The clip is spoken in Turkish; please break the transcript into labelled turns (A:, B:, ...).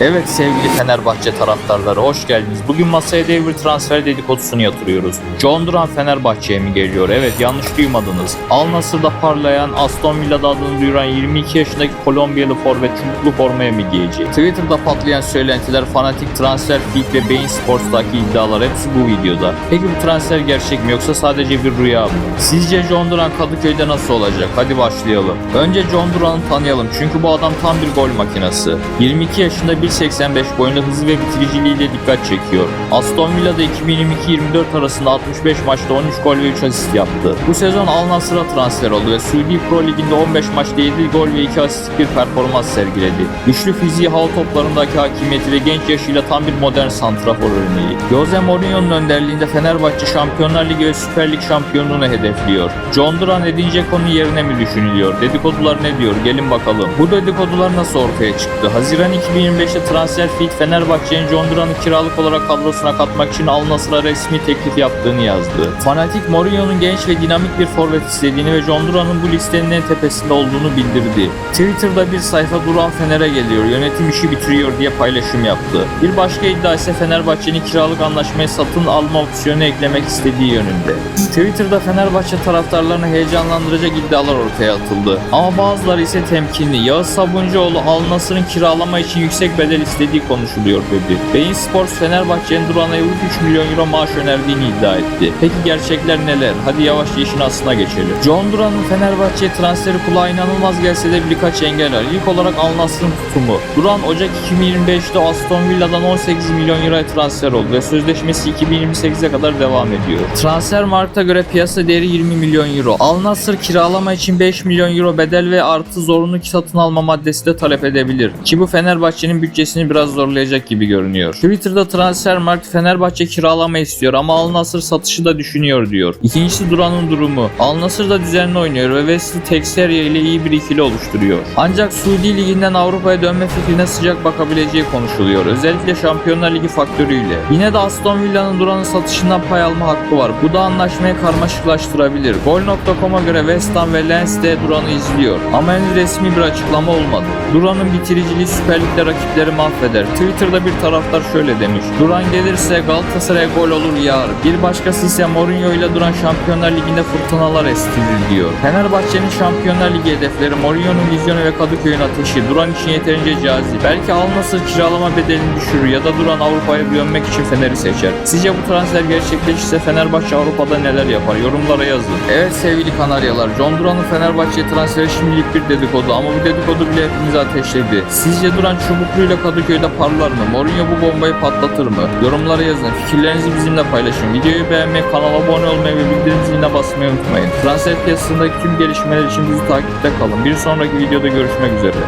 A: Evet sevgili Fenerbahçe taraftarları hoş geldiniz. Bugün masaya dev bir transfer dedikodusunu yatırıyoruz. John Duran Fenerbahçe'ye mi geliyor? Evet yanlış duymadınız. Al Nassr'da parlayan Aston Villa'da adını duyuran 22 yaşındaki Kolombiyalı forvet çubuklu formaya mı giyecek? Twitter'da patlayan söylentiler, fanatik transfer feed ve Bein Sports'taki iddialar hepsi bu videoda. Peki bu transfer gerçek mi yoksa sadece bir rüya mı? Sizce John Duran Kadıköy'de nasıl olacak? Hadi başlayalım. Önce John Duran'ı tanıyalım çünkü bu adam tam bir gol makinesi. 22 yaşında 1.85 boyunda hızı ve bitiriciliğiyle dikkat çekiyor. Aston Villa'da 2022-24 arasında 65 maçta 13 gol ve 3 asist yaptı. Bu sezon Al Nassr'a transfer oldu ve Suudi Pro Ligi'nde 15 maçta 7 gol ve 2 asistlik bir performans sergiledi. Güçlü fiziği hava toplarındaki hakimiyeti ve genç yaşıyla tam bir modern santrafor örneği. Jose Mourinho'nun önderliğinde Fenerbahçe Şampiyonlar Ligi ve Süper Lig şampiyonluğunu hedefliyor. John Duran edince konu yerine mi düşünülüyor? Dedikodular ne diyor? Gelin bakalım. Bu dedikodular nasıl ortaya çıktı? Haziran 2025'te transfer feed Fenerbahçe'nin John Duran'ı kiralık olarak kadrosuna katmak için Al Nassr'a resmi teklif yaptığını yazdı. Fanatik Mourinho'nun genç ve dinamik bir forvet istediğini ve John Duran'ın bu listenin en tepesinde olduğunu bildirdi. Twitter'da bir sayfa Duran Fener'e geliyor, yönetim işi bitiriyor diye paylaşım yaptı. Bir başka iddia ise Fenerbahçe'nin kiralık anlaşmaya satın alma opsiyonu eklemek istediği yönünde. Twitter'da Fenerbahçe taraftarlarını heyecanlandıracak iddialar ortaya atıldı. Ama bazıları ise temkinli. Yağız Sabuncuoğlu Al Nassr'ın kiralama için yüksek bedel istediği konuşuluyor dedi. Bein Sports Fenerbahçe'nin Duran'a yıllık 3 milyon euro maaş önerdiğini iddia etti. Peki gerçekler neler? Hadi yavaş işin aslına geçelim. John Duran'ın Fenerbahçe transferi kulağa inanılmaz gelse de birkaç engel var. İlk olarak Al Nassr'ın tutumu. Duran Ocak 2025'te Aston Villa'dan 18 milyon euroya transfer oldu ve sözleşmesi 2028'e kadar devam ediyor. Transfer Markt'a göre piyasa değeri 20 milyon euro. Al Nassr kiralama için 5 milyon euro bedel ve artı zorunlu satın alma maddesi de talep edebilir. Ki bu Fenerbahçe'nin bütçesini biraz zorlayacak gibi görünüyor. Twitter'da Transfermarkt Fenerbahçe kiralama istiyor ama Al Nassr satışı da düşünüyor diyor. İkincisi Duran'ın durumu. Al Nassr da düzenli oynuyor ve Wesley Texeria ile iyi bir ikili oluşturuyor. Ancak Suudi Ligi'nden Avrupa'ya dönme fikrine sıcak bakabileceği konuşuluyor. Özellikle Şampiyonlar Ligi faktörüyle. Yine de Aston Villa'nın Duran'ın satışından pay alma hakkı var. Bu da anlaşmayı karmaşıklaştırabilir. Gol.com'a göre West Ham ve Lens de Duran'ı izliyor. Ama henüz resmi bir açıklama olmadı. Duran'ın bitiriciliği Süper Lig'de rakipleri mahveder. Twitter'da bir taraftar şöyle demiş. Duran gelirse Galatasaray'a gol olur yağar. Bir başkası ise Mourinho ile Duran Şampiyonlar Ligi'nde fırtınalar estirir diyor. Fenerbahçe'nin Şampiyonlar Ligi hedefleri Mourinho'nun vizyonu ve Kadıköy'ün ateşi. Duran için yeterince cazip. Belki Al Nassr kiralama bedelini düşürür ya da Duran Avrupa'ya dönmek için Fener'i seçer. Sizce bu transfer gerçekleşirse Fenerbahçe Avrupa'da neler yapar? Yorumlara yazın. Evet sevgili Kanaryalar, John Duran'ın Fenerbahçe transferi şimdilik bir dedikodu ama bu dedikodu bile hepimizi ateşledi. Sizce Duran çubukluyla Kadıköy'de parlar mı? Mourinho bu bombayı patlatır mı? Yorumlara yazın. Fikirlerinizi bizimle paylaşın. Videoyu beğenmeyi, kanala abone olmayı ve bildirim ziline basmayı unutmayın. Transfer piyasasındaki tüm gelişmeler için bizi takipte kalın. Bir sonraki videoda görüşmek üzere.